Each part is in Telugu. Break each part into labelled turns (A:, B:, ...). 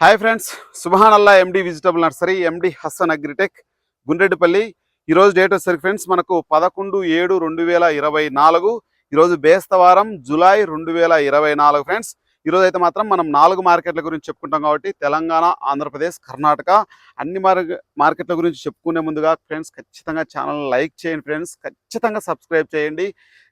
A: Hi friends సుబహానల్లా MD vegetable nursery MD Hasan Agritech Gundreddipalli ఈరోజు డేట్ వచ్చేసరికి ఫ్రెండ్స్ మనకు పదకొండు ఏడు రెండు వేల ఇరవై నాలుగు. ఈరోజు బేస్తవారం జులై రెండు వేల ఇరవై నాలుగు ఫ్రెండ్స్ ఈరోజు అయితే మాత్రం మనం నాలుగు మార్కెట్ల గురించి చెప్పుకుంటాం కాబట్టి తెలంగాణ ఆంధ్రప్రదేశ్ కర్ణాటక అన్ని మార్కెట్ల గురించి చెప్పుకునే ముందుగా ఫ్రెండ్స్ ఖచ్చితంగా ఛానల్ లైక్ చేయండి ఫ్రెండ్స్. ఖచ్చితంగా సబ్స్క్రైబ్ చేయండి.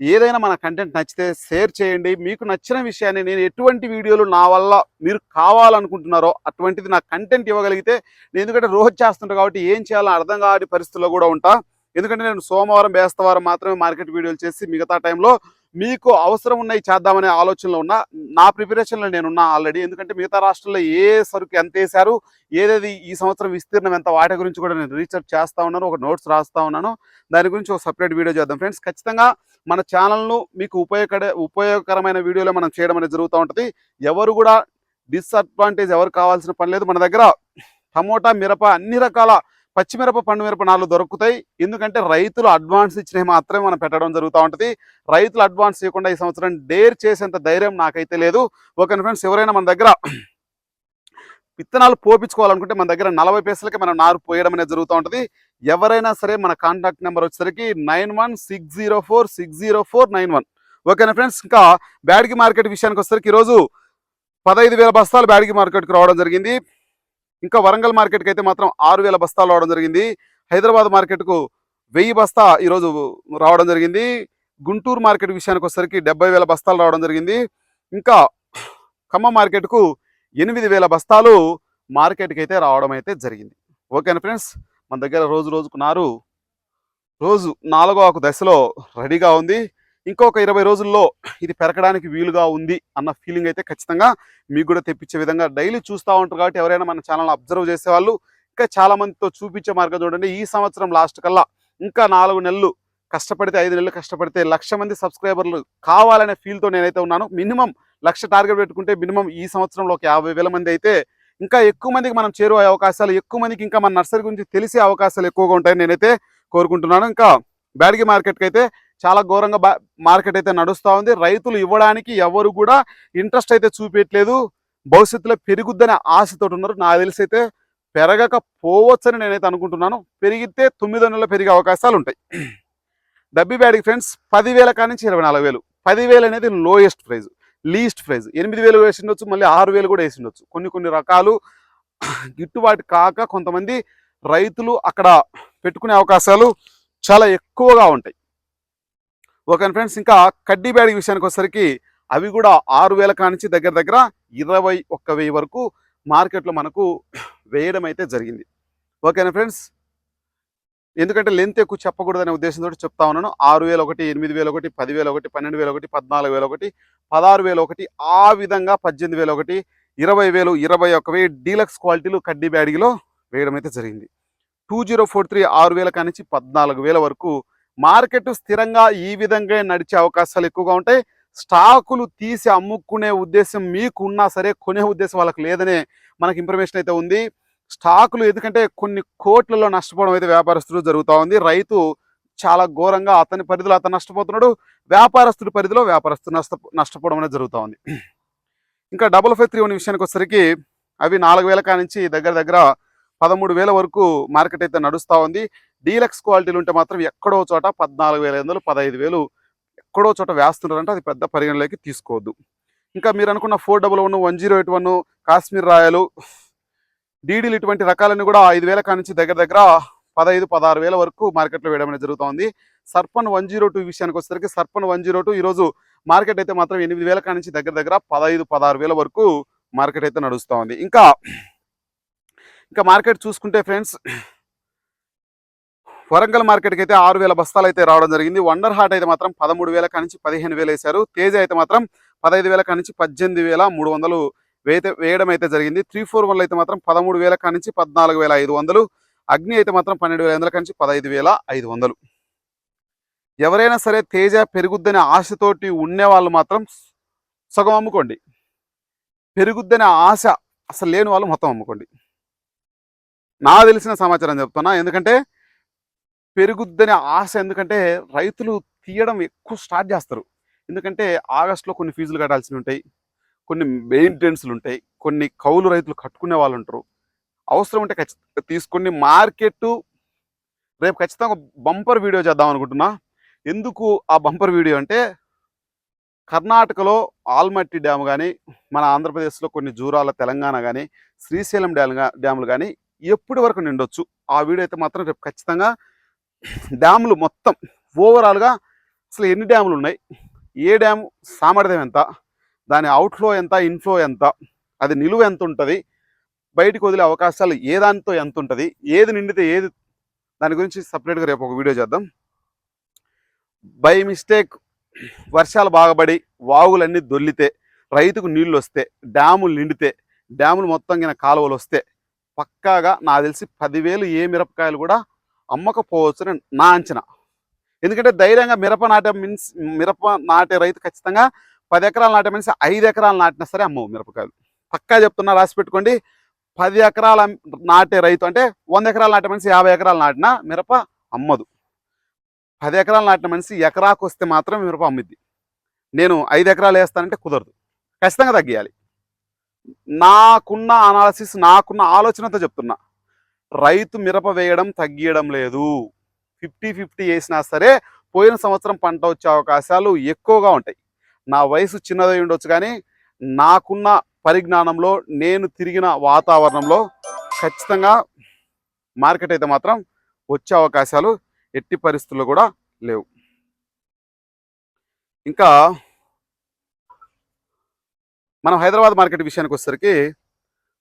A: ఏదైనా మన కంటెంట్ నచ్చితే షేర్ చేయండి. మీకు నచ్చిన విషయాన్ని నేను ఎటువంటి వీడియోలు నా వల్ల మీరు కావాలనుకుంటున్నారో అటువంటిది నా కంటెంట్ ఇవ్వగలిగితే నేను ఎందుకంటే రోజు చేస్తుంటాను కాబట్టి ఏం చేయాలో అర్థం కాని పరిస్థితుల్లో కూడా ఉంటా. ఎందుకంటే నేను సోమవారం బేస్తవారం మాత్రమే మార్కెట్ వీడియోలు చేసి మిగతా టైంలో మీకు అవసరం ఉన్నాయి చేద్దామనే ఆలోచనలో ఉన్నా నా ప్రిపరేషన్లో నేనున్నా ఆల్రెడీ ఎందుకంటే మిగతా రాష్ట్రాల్లో ఏ సరుకు ఎంత వేశారు ఏదేది ఈ సంవత్సరం విస్తీర్ణం ఎంత వాటి గురించి కూడా నేను రీసెర్చ్ చేస్తూ ఉన్నాను ఒక నోట్స్ రాస్తా ఉన్నాను. దాని గురించి ఒక సపరేట్ వీడియో చేద్దాం. ఫ్రెండ్స్ ఖచ్చితంగా మన ఛానల్ను మీకు ఉపయోగకర ఉపయోగకరమైన వీడియోలో మనం చేయడం అనేది జరుగుతూ ఉంటుంది. ఎవరు కూడా డిస్అడ్వాంటేజ్ ఎవరు కావాల్సిన పని లేదు. మన దగ్గర టమోటా మిరప అన్ని రకాల పచ్చిమిరప పండు మిరప నాలుగు దొరుకుతాయి. ఎందుకంటే రైతులు అడ్వాన్స్ ఇచ్చినవి మాత్రమే మనం పెట్టడం జరుగుతూ ఉంటుంది. రైతులు అడ్వాన్స్ ఇవ్వకుండా ఈ సంవత్సరం డేర్ చేసేంత ధైర్యం నాకైతే లేదు. ఓకే ఫ్రెండ్స్ ఎవరైనా మన దగ్గర విత్తనాలు పోపించుకోవాలనుకుంటే మన దగ్గర నలభై పైసలకి మనం నారు పోయడం అనేది జరుగుతూ ఉంటుంది. ఎవరైనా సరే మన కాంటాక్ట్ నెంబర్ వచ్చేసరికి nine one six zero four six zero four nine one. ఓకేనా ఫ్రెండ్స్ ఇంకా బ్యాడ్గి మార్కెట్ విషయానికి వచ్చేసరికి ఈరోజు పదహైదు వేల బస్తాలు బ్యాడ్గి మార్కెట్కి రావడం జరిగింది. ఇంకా వరంగల్ మార్కెట్కి అయితే మాత్రం ఆరు వేల బస్తాలు రావడం జరిగింది. హైదరాబాద్ మార్కెట్కు వెయ్యి బస్తా ఈరోజు రావడం జరిగింది. గుంటూరు మార్కెట్ విషయానికి వచ్చేసరికి డెబ్బై వేల బస్తాలు రావడం జరిగింది. ఇంకా ఖమ్మం మార్కెట్కు ఎనిమిది వేల బస్తాలు మార్కెట్కి అయితే రావడం అయితే జరిగింది. ఓకేనా ఫ్రెండ్స్ మన దగ్గర రోజు రోజుకు నారు రోజు నాలుగో ఒక దశలో రెడీగా ఉంది. ఇంకొక ఇరవై రోజుల్లో ఇది పెరగడానికి వీలుగా ఉంది అన్న ఫీలింగ్ అయితే ఖచ్చితంగా మీకు కూడా తెప్పించే విధంగా డైలీ చూస్తూ ఉంటారు కాబట్టి ఎవరైనా మన ఛానల్ అబ్జర్వ్ చేసేవాళ్ళు ఇంకా చాలా మందితో చూపించే మార్గం చూడండి. ఈ సంవత్సరం లాస్ట్ కల్లా ఇంకా నాలుగు నెలలు కష్టపడితే ఐదు నెలలు కష్టపడితే లక్ష మంది సబ్స్క్రైబర్లు కావాలనే ఫీల్తో నేనైతే ఉన్నాను. మినిమం లక్ష టార్గెట్ పెట్టుకుంటే మినిమం ఈ సంవత్సరంలో ఒక యాభై వేల మంది అయితే ఇంకా ఎక్కువ మందికి మనం చేరువే అవకాశాలు ఎక్కువ మందికి ఇంకా మన నర్సరీ గురించి తెలిసే అవకాశాలు ఎక్కువగా ఉంటాయని నేనైతే కోరుకుంటున్నాను. ఇంకా బ్యాడ్గి మార్కెట్కి అయితే చాలా ఘోరంగా బా మార్కెట్ అయితే నడుస్తూ ఉంది. రైతులు ఇవ్వడానికి ఎవరు కూడా ఇంట్రెస్ట్ అయితే చూపించట్లేదు భవిష్యత్తులో పెరుగుద్దనే ఆశతో ఉన్నారు. నాకు తెలిసి అయితే పెరగక పోవచ్చని నేనైతే అనుకుంటున్నాను. పెరిగితే తొమ్మిదో నెలలు పెరిగే అవకాశాలు ఉంటాయి. డబ్బీ బ్యాడ్కి ఫ్రెండ్స్ పదివేల కాడి నుంచి ఇరవై నాలుగు వేలు. పదివేలు అనేది లోయెస్ట్ ప్రైజ్ లీస్ట్ ప్రైజ్. ఎనిమిది వేలు వేసిండొచ్చు మళ్ళీ ఆరు వేలు కూడా వేసిండొచ్చు. కొన్ని కొన్ని రకాలు గిట్టుబాటు కాక కొంతమంది రైతులు అక్కడ పెట్టుకునే అవకాశాలు చాలా ఎక్కువగా ఉంటాయి. ఓకే ఫ్రెండ్స్ ఇంకా కడ్డీ బ్యాగ్ విషయానికి వచ్చేసరికి అవి కూడా ఆరు వేల కానించి దగ్గర దగ్గర ఇరవై ఒక్క వెయ్యి వరకు మార్కెట్లో మనకు వేయడం అయితే జరిగింది. ఓకేనా ఫ్రెండ్స్ ఎందుకంటే లెంత్ ఎక్కువ చెప్పకూడదనే ఉద్దేశంతో చెప్తా ఉన్నాను. ఆరు వేల ఒకటి ఎనిమిది వేల ఒకటి పదివేల ఒకటి పన్నెండు వేల ఒకటి పద్నాలుగు వేల ఒకటి పదహారు వేలు ఒకటి ఆ విధంగా పద్దెనిమిది వేల ఒకటి ఇరవై వేలు ఇరవై ఒక వెయ్యి డీలక్స్ క్వాలిటీలు కడ్డీ బ్యాడ్గిలో వేయడం అయితే జరిగింది. టూ జీరో ఫోర్ త్రీ ఆరు వేల కానించి పద్నాలుగు వేల వరకు మార్కెట్ స్థిరంగా ఈ విధంగా నడిచే అవకాశాలు ఎక్కువగా ఉంటాయి. స్టాకులు తీసి అమ్ముకునే ఉద్దేశం మీకు ఉన్నా సరే కొనే ఉద్దేశం వాళ్ళకి లేదనే మనకి ఇన్ఫర్మేషన్ అయితే ఉంది. స్టాకులు ఎందుకంటే కొన్ని కోట్లలో నష్టపోవడం అయితే వ్యాపారస్తులు జరుగుతూ ఉంది. రైతు చాలా ఘోరంగా అతని పరిధిలో అతను నష్టపోతున్నాడు. వ్యాపారస్తుడి పరిధిలో వ్యాపారస్తుడు నష్ట నష్టపోవడం అనేది జరుగుతూ ఉంది. ఇంకా డబుల్ ఫైవ్ త్రీ వన్ విషయానికి వచ్చేసరికి అవి నాలుగు వేల కానించి దగ్గర దగ్గర పదమూడు వేల వరకు మార్కెట్ అయితే నడుస్తూ ఉంది. డీలక్స్ క్వాలిటీలు ఉంటే మాత్రం ఎక్కడో చోట పద్నాలుగు వేల ఐదు వందలు పదహైదు వేలు ఎక్కడో చోట వేస్తున్నారంటే అది పెద్ద పరిగణలోకి తీసుకోవద్దు. ఇంకా మీరు అనుకున్న four double one one zero eight one Kashmir రాయలు డీడీలు ఇటువంటి రకాలన్నీ కూడా ఐదు వేల కానించి దగ్గర దగ్గర పదహైదు పదహారు వేల వరకు మార్కెట్లో వేయడం అనేది జరుగుతోంది. సర్పన్ వన్ జీరో టూ విషయానికి వచ్చేసరికి సర్పన్ వన్ జీరో టూ ఈరోజు మార్కెట్ అయితే మాత్రం ఎనిమిది వేల కానించి దగ్గర దగ్గర పదహైదు పదహారు వేల వరకు మార్కెట్ అయితే నడుస్తూ ఉంది ఇంకా ఇంకా మార్కెట్ చూసుకుంటే ఫ్రెండ్స్ వరంగల్ మార్కెట్కి అయితే ఆరు వేల బస్తాలు అయితే రావడం జరిగింది. వండర్ హార్ట్ అయితే మాత్రం పదమూడు వేల కానించి పదిహేను వేలు వేశారు. తేజ అయితే మాత్రం పదహైదు వేల కానించి పద్దెనిమిది వేల మూడు వందలు వేయతే వేయడం అయితే జరిగింది. త్రీ ఫోర్ వన్లో అయితే మాత్రం పదమూడు వేల కానించి పద్నాలుగు వేల ఐదు వందలు. అగ్ని అయితే మాత్రం పన్నెండు వేల వందల కానించి పదహైదు వేల ఐదు వందలు. ఎవరైనా సరే తేజ పెరుగుద్దనే ఆశతోటి ఉండేవాళ్ళు మాత్రం సగం అమ్ముకోండి. పెరుగుద్దనే ఆశ అసలు లేని వాళ్ళు మొత్తం అమ్ముకోండి. నా తెలిసిన సమాచారం చెప్తున్నా. ఎందుకంటే పెరుగుద్దనే ఆశ ఎందుకంటే రైతులు తీయడం ఎక్కువ స్టార్ట్ చేస్తారు. ఎందుకంటే ఆగస్టులో కొన్ని ఫీజులు కట్టాల్సి ఉంటాయి కొన్ని మెయింటెనెన్స్లు ఉంటాయి కొన్ని కౌలు రైతులు కట్టుకునే వాళ్ళు ఉంటారు. అవసరం ఉంటే ఖచ్చితంగా తీసుకొని మార్కెట్ రేపు ఖచ్చితంగా బంపర్ వీడియో చేద్దాం అనుకుంటున్నా. ఎందుకు ఆ బంపర్ వీడియో అంటే కర్ణాటకలో ఆల్మట్టి డ్యామ్ కానీ మన ఆంధ్రప్రదేశ్లో కొన్ని జూరాల తెలంగాణ కానీ శ్రీశైలం డ్యామ్ డ్యాములు కానీ ఎప్పటి వరకు నిండొచ్చు? ఆ వీడియో అయితే మాత్రం రేపు ఖచ్చితంగా డ్యాములు మొత్తం ఓవరాల్గా అసలు ఎన్ని డ్యాములు ఉన్నాయి? ఏ డ్యాము? సామర్థ్యం ఎంత? దాని అవుట్ఫ్లో ఎంత? ఇన్ఫ్లో ఎంత? అది నిలువ ఎంత ఉంటుంది? బయటికి వదిలే అవకాశాలు ఏ దానితో ఎంత ఉంటుంది? ఏది నిండితే ఏది? దాని గురించి సపరేట్గా రేపు ఒక వీడియో చేద్దాం. బై మిస్టేక్ వర్షాలు బాగబడి వాగులన్నీ దొల్లితే రైతుకు నీళ్ళు వస్తే డ్యాములు నిండితే డ్యాములు మొత్తం కింద కాలువలు వస్తే పక్కాగా నాకు తెలిసి పదివేలు ఏ మిరపకాయలు కూడా అమ్మకపోవచ్చని నా అంచనా. ఎందుకంటే ధైర్యంగా మిరప నాటే మీన్స్ మిరప నాటే రైతు ఖచ్చితంగా పది ఎకరాలు నాటే మనిషి ఐదు ఎకరాలు నాటినా సరే అమ్మవు మిరపకాయలు. పక్కా చెప్తున్నా రాసి పెట్టుకోండి. పది ఎకరాల నాటే రైతు అంటే వంద ఎకరాలు నాటే మనిషి యాభై ఎకరాలు నాటినా మిరప అమ్మదు. పది ఎకరాలు నాటిన మనిషి ఎకరాకు వస్తే మాత్రం మిరప అమ్మిద్ది. నేను ఐదు ఎకరాలు వేస్తానంటే కుదరదు. ఖచ్చితంగా తగ్గియాలి. నాకున్న అనాలసిస్ నాకున్న ఆలోచనతో చెప్తున్నా. రైతు మిరప వేయడం తగ్గియడం లేదు. ఫిఫ్టీ ఫిఫ్టీ వేసినా సరే పోయిన సంవత్సరం పంట వచ్చే అవకాశాలు ఎక్కువగా ఉంటాయి. నా వయసు చిన్నదై ఉండొచ్చు కానీ నాకున్న పరిజ్ఞానంలో నేను తిరిగిన వాతావరణంలో ఖచ్చితంగా మార్కెట్ అయితే మాత్రం వచ్చే అవకాశాలు ఎట్టి పరిస్థితుల్లో కూడా లేవు. ఇంకా మనం హైదరాబాద్ మార్కెట్ విషయానికి వచ్చేసరికి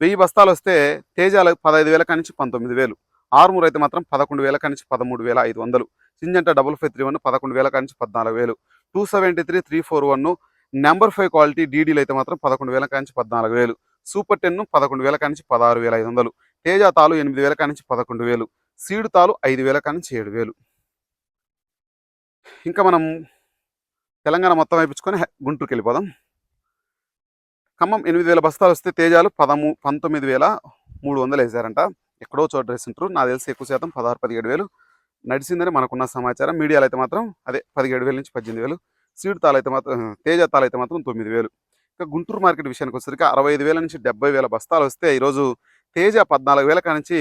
A: వెయ్యి బస్తాలు వస్తే తేజాలు పదహైదు వేల కానించి పంతొమ్మిది వేలు. ఆరుమూరు అయితే మాత్రం పదకొండు వేల కానించి పదమూడు వేల ఐదు వందలు. Syngenta double five three one పదకొండు వేల కానించి పద్నాలుగు వేలు. Two seventy three three four one number five quality డీడీలు అయితే మాత్రం పదకొండు వేల కానించి పద్నాలుగు వేలు. సూపర్ టెన్ పదకొండు వేల కానించి పదహారు వేల ఐదు వందలు. తేజ తాలు ఎనిమిది వేల కానించి పదకొండు వేలు. సీడు తాలు ఐదు వేల కానించి ఏడు వేలు. ఇంకా మనం తెలంగాణ మొత్తం వేయించుకొని గుంటూరుకి వెళ్ళిపోదాం. ఖమ్మం ఎనిమిది వేల బస్తాలు వస్తే తేజాలు పదమూ పంతొమ్మిది వేల మూడు వందలు వేసారంట ఎక్కడో చోట వేసింటారు నాకు తెలిసి ఎక్కువ శాతం పదహారు పదిహేడు వేలు నడిచిందని మనకున్న సమాచారం. మీడియాలో అయితే మాత్రం అదే పదిహేడు వేల నుంచి పద్దెనిమిది వేలు. సీడ్ తాలు మాత్రం తేజ తాలు అయితే మాత్రం తొమ్మిది వేలు. ఇంకా గుంటూరు మార్కెట్ విషయానికి వచ్చేసరికి అరవై ఐదు వేల నుంచి డెబ్బై వేల బస్తాలు వస్తే ఈరోజు తేజ పద్నాలుగు వేల కానించి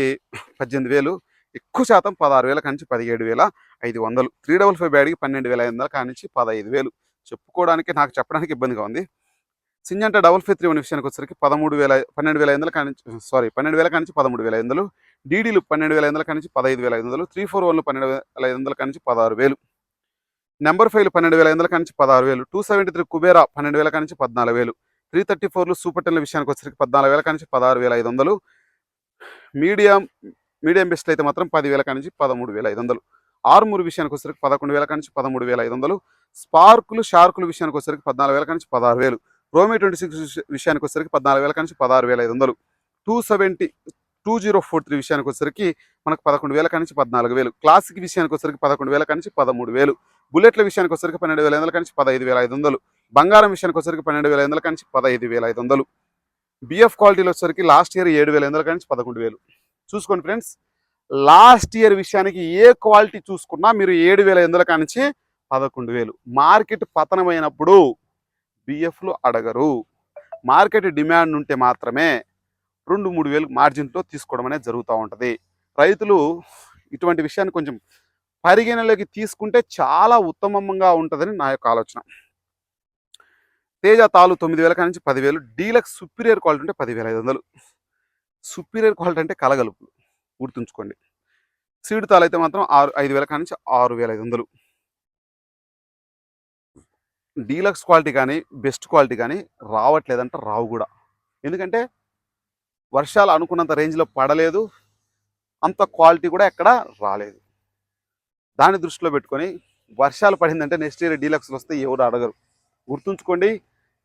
A: పద్దెనిమిది వేలు. ఎక్కువ శాతం పదహారు వేల కానించి పదిహేడు వేల ఐదు వందలు. త్రీ డబల్ ఫైవ్ బ్యాడ్కి పన్నెండు వేల ఐదు వందల కానించి పదహైదు వేలు. చెప్పుకోవడానికి నాకు చెప్పడానికి ఇబ్బందిగా ఉంది. Syngenta double five three one విషయానికి వచ్చేసరికి పదమూడు వేల పన్నెండు వేల ఐదు వందల కానించి సారీ పన్నెండు వేల కానించి పదమూడు వేల ఐదు వందలు డీడీలు పన్నెండు వేల ఐదు వందల కానించి పదహైదు వేల ఐదు వందలు త్రీ ఫోర్ వన్లు పన్నెండు వేల ఐదు వందల కానించి పదహారు వేలు. నెంబర్ ఫైవ్లు పన్నెండు వేల ఐదు వందల కానించి పదహారు వేలు టూ సెవెంటీ త్రీ కుబేరా పన్నెండు వేల కానించి పద్నాలుగు వేలు త్రీ థర్టీ ఫోర్లు సూపర్ టెన్ల విషయానికి వచ్చేసరికి పద్నాలుగు వేల కానించి పదహారు వేల ఐదు వందలు మీడియం మీడియం బెస్ట్ అయితే మాత్రం పదివేల కానించి పదమూడు వేల ఐదు వందలు ఆర్మూర్ విషయానికి వచ్చేసరికి పదకొండు వేల కానించి పదమూడు వేల ఐదు వందలు స్పార్కులు షార్కులు విషయానికి వచ్చేసరికి పద్నాలుగు వేల కానించి పదహారు వేలు. రోమీ ట్వంటీ సిక్స్ విషయానికి వచ్చేసరికి పద్నాలుగు వేల నుంచి పదహారు వేల ఐదు వందలు. Two seventy two zero four three విషయానికి వచ్చేసరికి మనకు పదకొండు వేల కానించి పద్నాలుగు వేలు. క్లాసిక్ విషయానికి వచ్చేసరికి పదకొండు వేల నుంచి పదమూడు వేలు. బుల్లెట్ల విషయానికి వచ్చేసరికి పన్నెండు వేల ఐదు వందల పదహైదు వేల ఐదు వందలు. బంగారం విషయానికి వచ్చేసరికి పన్నెండు వేల ఐదు వందల పదహైదు వేల ఐదు వందలు. బిఎఫ్ క్వాలిటీలో వచ్చేసరికి లాస్ట్ ఇయర్ ఏడు వేల ఐదు వందల పదకొండు వేలు. చూసుకోండి ఫ్రెండ్స్ లాస్ట్ ఇయర్ విషయానికి ఏ క్వాలిటీ చూసుకున్నా మీరు ఏడు వేల ఐదు కానించి పదకొండు వేలు. మార్కెట్ పతనమైనప్పుడు బిఎఫ్లు అడగరు. మార్కెట్ డిమాండ్ ఉంటే మాత్రమే రెండు మూడు వేలు మార్జిన్తో తీసుకోవడం అనేది జరుగుతూ ఉంటుంది. రైతులు ఇటువంటి విషయాన్ని కొంచెం పరిగణలోకి తీసుకుంటే చాలా ఉత్తమంగా ఉంటుందని నా యొక్క ఆలోచన. తేజ తాలు తొమ్మిది వేల నుంచి పదివేలు డీలక్స్ సుపీరియర్ క్వాలిటీ ఉంటే పదివేల ఐదు వందలు. సుపీరియర్ క్వాలిటీ అంటే కలగలుపులు గుర్తుంచుకోండి. సీడు తాలు అయితే మాత్రం ఆరు ఐదు వేల నుంచి ఆరు వేల ఐదు వందలు. డీలక్స్ క్వాలిటీ కానీ బెస్ట్ క్వాలిటీ కానీ రావట్లేదంట రావు కూడా. ఎందుకంటే వర్షాలు అనుకున్నంత రేంజ్లో పడలేదు అంత క్వాలిటీ కూడా ఎక్కడ రాలేదు. దాన్ని దృష్టిలో పెట్టుకొని వర్షాలు పడిందంటే నెక్స్ట్ ఇయర్ డీలక్స్లు వస్తే ఎవరు అడగరు. గుర్తుంచుకోండి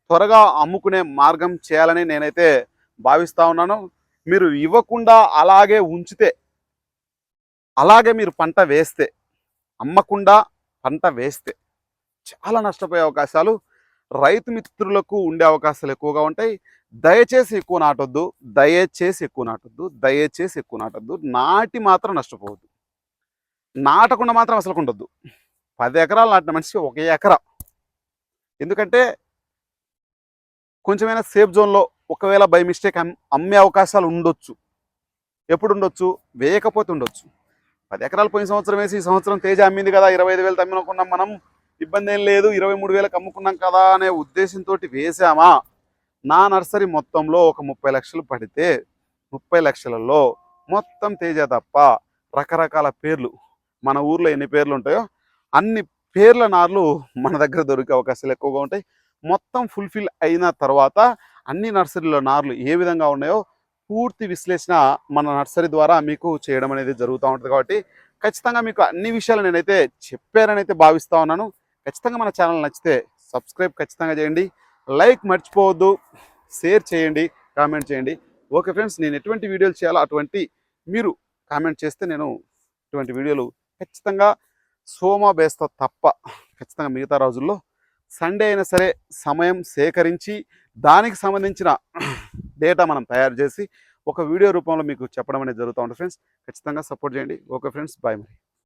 A: త్వరగా అమ్ముకునే మార్గం చేయాలని నేనైతే భావిస్తూ ఉన్నాను. మీరు ఇవ్వకుండా అలాగే ఉంచితే అలాగే మీరు పంట వేస్తే అమ్మకుండా పంట వేస్తే చాలా నష్టపోయే అవకాశాలు రైతు మిత్రులకు ఉండే అవకాశాలు ఎక్కువగా ఉంటాయి. దయచేసి ఎక్కువ నాటొద్దు. దయచేసి ఎక్కువ నాటొద్దు. దయచేసి ఎక్కువ నాటొద్దు. నాటి మాత్రం నష్టపోవద్దు. నాటకుండా మాత్రం అసలు ఉండొద్దు. పది ఎకరాలు నాటిన మనిషికి ఒక ఎకరా. ఎందుకంటే కొంచెమైనా సేఫ్ జోన్లో ఒకవేళ బై మిస్టేక్ అమ్మే అవకాశాలు ఉండొచ్చు. ఎప్పుడు ఉండొచ్చు? వేయకపోతే ఉండొచ్చు. పది ఎకరాలు పోయిన సంవత్సరం వేసి ఈ సంవత్సరం తేజ అమ్మింది కదా ఇరవై ఐదు వేలు తమ్మినకున్నాం మనం. ఇబ్బంది ఏం లేదు ఇరవై మూడు వేలకు అమ్ముకున్నాం కదా అనే ఉద్దేశంతో వేసామా నా నర్సరీ మొత్తంలో ఒక ముప్పై లక్షలు పడితే ముప్పై లక్షలలో మొత్తం తేజ తప్ప రకరకాల పేర్లు మన ఊర్లో ఎన్ని పేర్లు ఉంటాయో అన్ని పేర్ల నార్లు మన దగ్గర దొరికే అవకాశాలు ఎక్కువగా ఉంటాయి. మొత్తం ఫుల్ఫిల్ అయిన తర్వాత అన్ని నర్సరీలో నార్లు ఏ విధంగా ఉన్నాయో పూర్తి విశ్లేషణ మన నర్సరీ ద్వారా మీకు చేయడం అనేది జరుగుతూ ఉంటుంది కాబట్టి ఖచ్చితంగా మీకు అన్ని విషయాలు నేనైతే చెప్పారనైతే భావిస్తూ ఉన్నాను. ఖచ్చితంగా మన ఛానల్ నచ్చితే సబ్స్క్రైబ్ ఖచ్చితంగా చేయండి. లైక్ మర్చిపోవద్దు. షేర్ చేయండి. కామెంట్ చేయండి. ఓకే ఫ్రెండ్స్ నేను ఎటువంటి వీడియోలు చేయాలో అటువంటి మీరు కామెంట్ చేస్తే నేను ఇటువంటి వీడియోలు ఖచ్చితంగా సోమా బేస్తో తప్ప ఖచ్చితంగా మిగతా రోజుల్లో సండే అయినా సరే సమయం సేకరించి దానికి సంబంధించిన డేటా మనం తయారు చేసి ఒక వీడియో రూపంలో మీకు చెప్పడం అనేది జరుగుతూ ఉంటుంది ఫ్రెండ్స్. ఖచ్చితంగా సపోర్ట్ చేయండి. ఓకే ఫ్రెండ్స్ బాయ్ మరి.